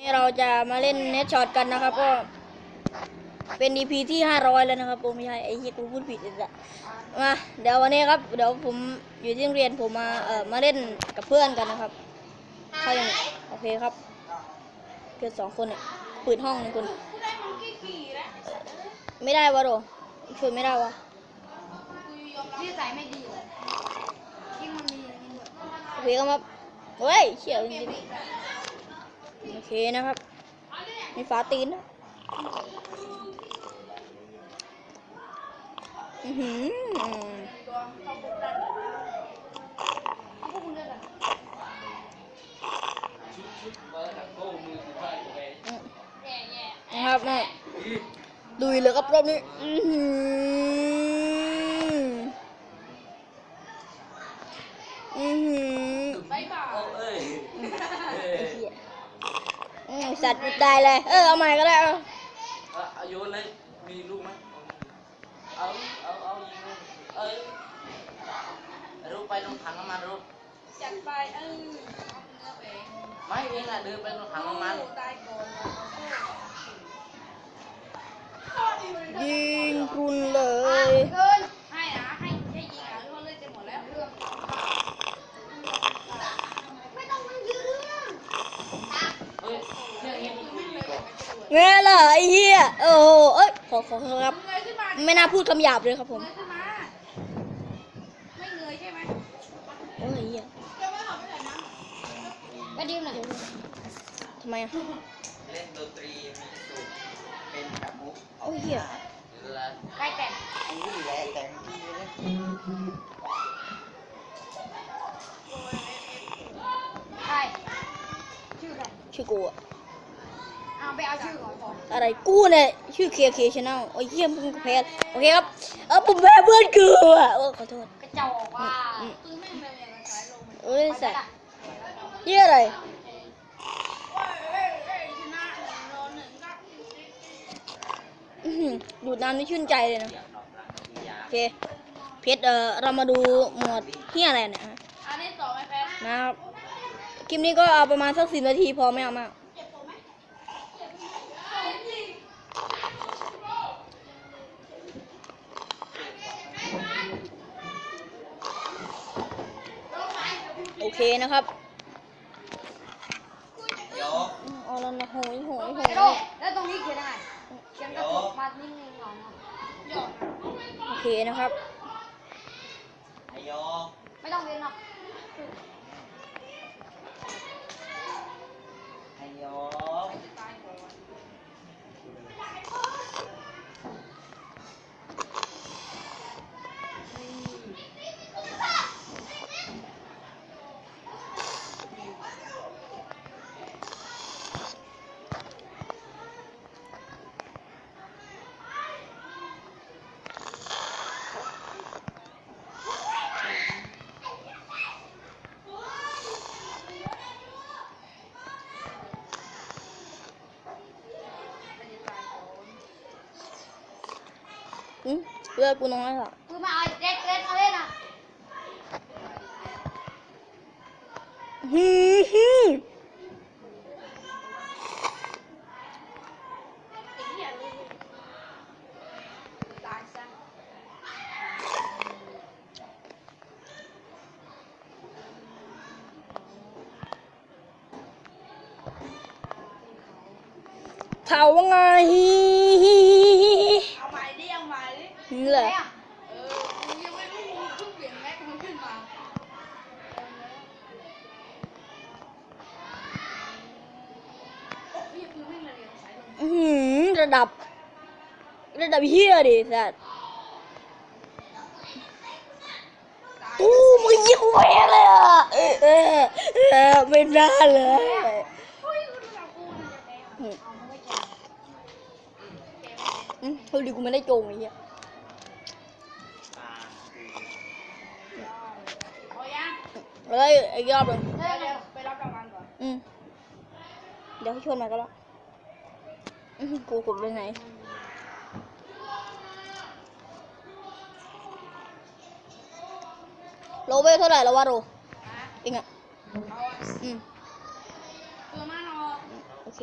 นี่เราจะมาเล่นเน็ตช็อตกันนะครับ ก็เป็น EP ที่ห้าร้อยแล้วนะครับผมไม่ใช่ไอ้ที่กูพูดผิดอีกและมาเดี๋ยววันนี้ครับ เดี๋ยวผมอยู่ที่โรงเรียนผมมาเอ่อมาเล่นกับเพื่อนกันนะครับเขายังโอเคครับเพื่อนสองคนเนี่ยปืดห้องหนึ่งคนไม่ได้วะโดช่วยไม่ได้วะนิสัยไม่ดีเลยยิ่งมันมีอย่างนี้ด้วยโอเคครับเฮ้ยเชี่ยวจริงๆโอ เคนะครับมีฝาตีนนะอือหือพวกคุณเลือกกันะครับมาดุยเลยครับรอบนี้ อือหืออือหือ ไปเปล่า เอ้ย ไอ้เหี้ยอืม สัตว์กูตายเลย เออเอาใหม่ก็ได้เอาเอาเอาโยนเลย มีลูกไหมเอา เอา เอายิงเลยเอ้ยรูปไปลงถังน้ำมันรูปจัดไปเออเอาเนื้อไปไม่เองอะเดินไปลงถังน้ำมัน ตายก่อนยิงกรุนเลย เกินให้นะให้ให้ยิงอะทุกคนเลือกจะหมดแล้วเรื่องไม่ต้องมันยืน เฮ้ยเรื่องนี้มึงคุยดีกว่า เงี้ยเหรอไอ้เหี้ยโอ้โหเอ้ยขอขอโทษครับเงยขึ้นมาไม่น่าพูดคำหยาบเลยครับผมเงยขึ้นมาไม่เงยใช่ไหมโอ้ยไอ้เหี้ยไปดิวหน่อยทำไมอะเล่นดนตรีมีสูตรเป็นกับมุกโอ้ยเหี้ยละใกล้แต่งอุ้ยแหละแต่งที่เลยใช่ชื่อใครชื่อกูอะ เอาไปเอาชื่อก่อนก่อนอะไรกูเนี่ยชื่อเคเคชแนลโอ้ยเหี้ยมึงก็แพ้โอเคครับเออผมแพ้เพื่อนกูอะโอ้ขอโทษกระจอกว่าคือแม่งเร็วอย่างกระสายลมเอ้ยสัตว์เหี้ยอะไรอื้อหือดูดน้ำนี่ชื่นใจเลยนะโอเคเพชรเอ่อเรามาดูหมวดเฮียอะไรเนี่ยฮะอันนี้ต่อไหมแป๊บนะครับคลิปนี้ก็เอาประมาณสักสิบนาทีพอไม่เอามาก โอ เคนะครับโยกอืมเอาแล้วนะโหยโหยโหยโดแล้วตรงนี้เขียนยังไงเขียนกระจกมานิ่งๆหน่อยนะหยอดโอเคนะครับไอโยกไม่ต้องเรียนหรอกไอโยก ตายก่อน อืม เลือกกูน้อยละคือมาเอาเด็กเล่นมาเล่นอะฮึมฮึมไอ้เหี้ยเลยตายซะเผาว่าไง นี่แหละเออกูยังไม่รู้กูเพิ่งเปลี่ยนแม็กมันขึ้นมาโอ้ยปืนไม่มาเรียนสายลมอื้อหือระดับ ระดับเฮียดิสัตว์อู้มึงยิงแหวนเลยอะเออเออเออไม่น่าเลยเฮ้ยกูดูจากกูมันจะแพ้เอาเอาไม่แพ้อืมเฮ้ยดิกูไม่ได้โจงไอ้เหี้ย ตา เอายัง เฮ้ยไอ้รอบหนึงเดี๋ยวเดี๋ยวไปรับรางวัลก่อนอืมเดี๋ยวให้ชวนมาก็แล้วอื้อหือกูกดไปไหนโลเวลเท่าไหร่แล้ววะโรนะเองอะเอาอะอืมตัวมันออกโอโอเค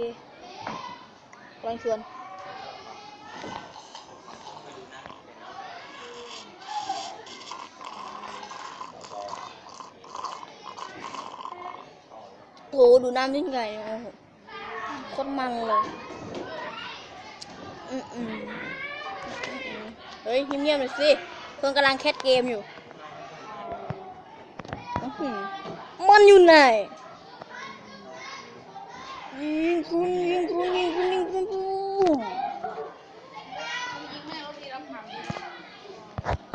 กำลังชวน โหดูน้ำยิ่งใหญ่โคตรมันเลยเฮ้ยเงียบๆหน่อยสิเพื่อนกำลังแคสเกมอยู่ มันอยู่ไหนยิงคุณยิงคุณยิงคุณยิงคุณปู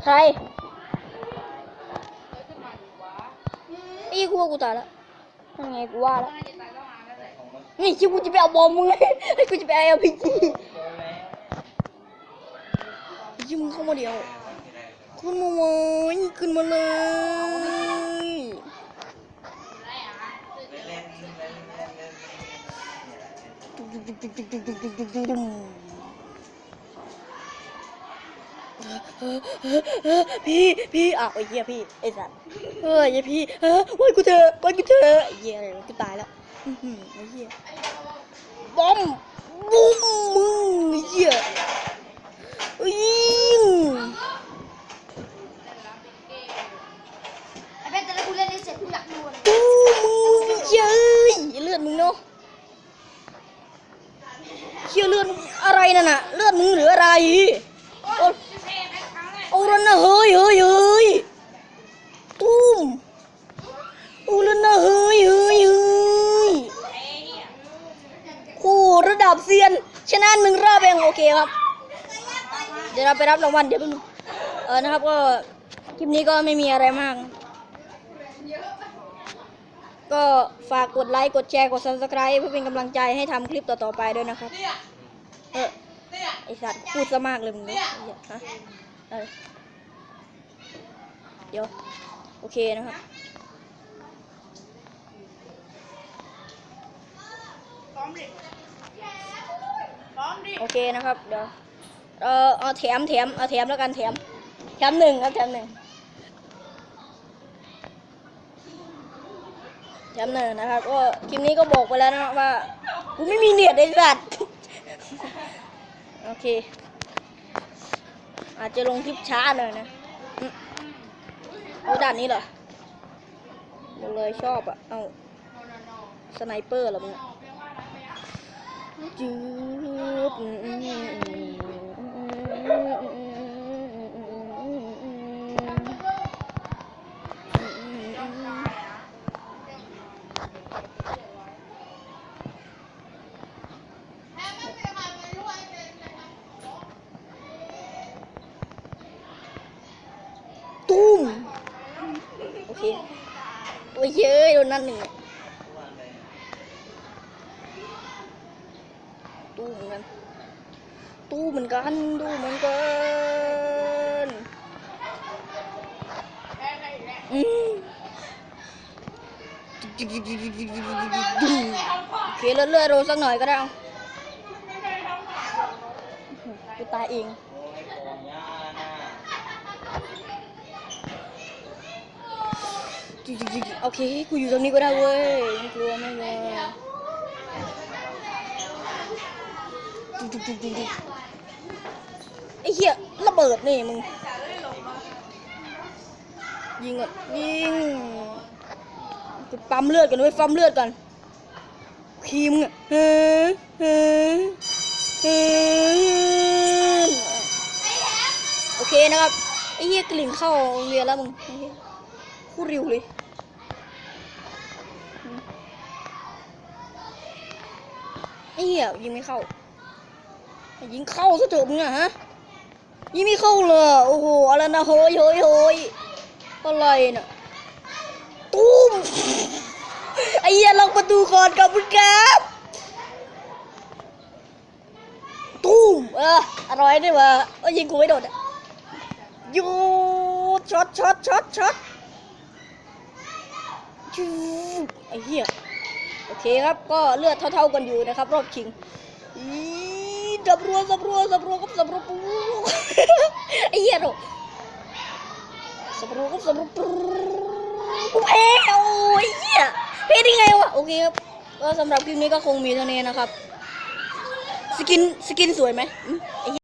ใครไอ้กูว่ากูตายแล้ว ยังไงกูว่าแล้วน่าจะตายต้องหาแล้วแหละนี่ชิกูจะไปเอาบอมมึงเลยไอ้กูจะไปเอาพีจียิงมึงเข้ามาเดียวขึ้นมาเลยขึ้นมาเลยอะไรอะ พี่พี่อ้าวไอ้เหี้ยพี่ไอ้สัตว์เฮ้ยไอ้พี่เฮ้ยวันกูเถอะวันกูเถอไอ้เหี้ยอะไรกูตายแล้วไอ้เหี้ยบอมบุ้มมึงไอ้เหี้ยยิง ไอ้เบนแต่ละกูเล่นได้เสร็จกูอยากดูเลย ตู้มึงเย้ยเลือดมึงเนาะเชี่ยเลือดมึงอะไรนั่นน่ะเลือดมึงหรืออะไรโอ้ จะเทแม่ครั้ง แรกเอาแล้วนะเฮ้ยเฮ้ยเฮ้ยตุ้มเอาแล้วนะเฮ้ยเฮ้ยเฮ้ยเอ้เหี้ยคู่ระดับเซียนชนะหนึ่งรอบเองโอเคครับ เดี๋ยวเราไปรับรางวัลเดี๋ยวแป๊บนึงเออนะครับก็คลิปนี้ก็ไม่มีอะไรมาก ก็ฝากกดไลค์กดแชร์กด subscribe เพื่อเป็นกำลังใจให้ทำคลิปต่อๆไปด้วยนะครับ เออไอสัตว์พูดซะมากเลยมึงเนี่ยฮะเออ เดี๋ยว โอเคนะครับพร้อมดิพร้อมดิโอเคนะครับ เดี๋ยว เออเอาแถมแถมเอาแถมแล้วกันแถม แถมหนึ่งครับแถมหนึ่งแถมหนึ่งนะครับก็คลิปนี้ก็บอกไปแล้วนะว่ากูไม่มีเน็ตไอ้สัตว์โอเค อาจจะลงคลิปช้าหน่อยนะอืม เอาด่านนี้เหรอหมดเลยชอบอะเอาสไนเปอร์เหรอมึงอะจืบอืมอืมอืมอืมตุ้ม โอเค เย้ยโดนนั่นหนึ่งตู้เหมือนกัน ตู้เหมือนกันตู้เหมือนกันอืมโอเคเลื่อนเลื่อนโรสักหน่อยก็ได้เอากูตายเอง โอเคกูอยู่ตรงนี้ก็ได้เว้ยไม่กลัวไม่กลัวไอ้เหี้ยระเบิดนี่มึงยิงอะยิงกูปั๊มเลือดกันด้วยปั๊มเลือดก่อนคีมอะเฮ้เฮ้เฮ้โอเคนะครับไอ้เหี้ยกลิ่นเข้าโรงเรียนแล้วมึงไอ้เหี้ยพูดริวเลย อ้เหี้ยยิงไม่เข้า ยิงเข้าซะเถอะมึงอะฮะ ยิงไม่เข้าเลยโอ้โหอะไรนะโหยโหยโหยอะไรน่ะตุ้มไอ้เหี้ยล็อกประตูก่อนกับมึงครับตุ้มเอออร่อยด้วยวะเอ้ยยิงกูไม่โดนอะยูช็อตช็อตช็อตช็อตจูไอ้เหี้ย โอเคครับ ก็เลือดเท่าๆกันอยู่นะครับ รอบชิงอีดับรัวสับรัวสับรัวกับสับรัวปูไอ้เหี้ยโดสับรัวกับสับรัวปูกูแพ้โอ้ยเหี้ยแพ้ได้ไงวะโอเคครับก็สำหรับคลิปนี้ก็คงมีเท่านี้นะครับ สกินสกินสวยไหมไอ้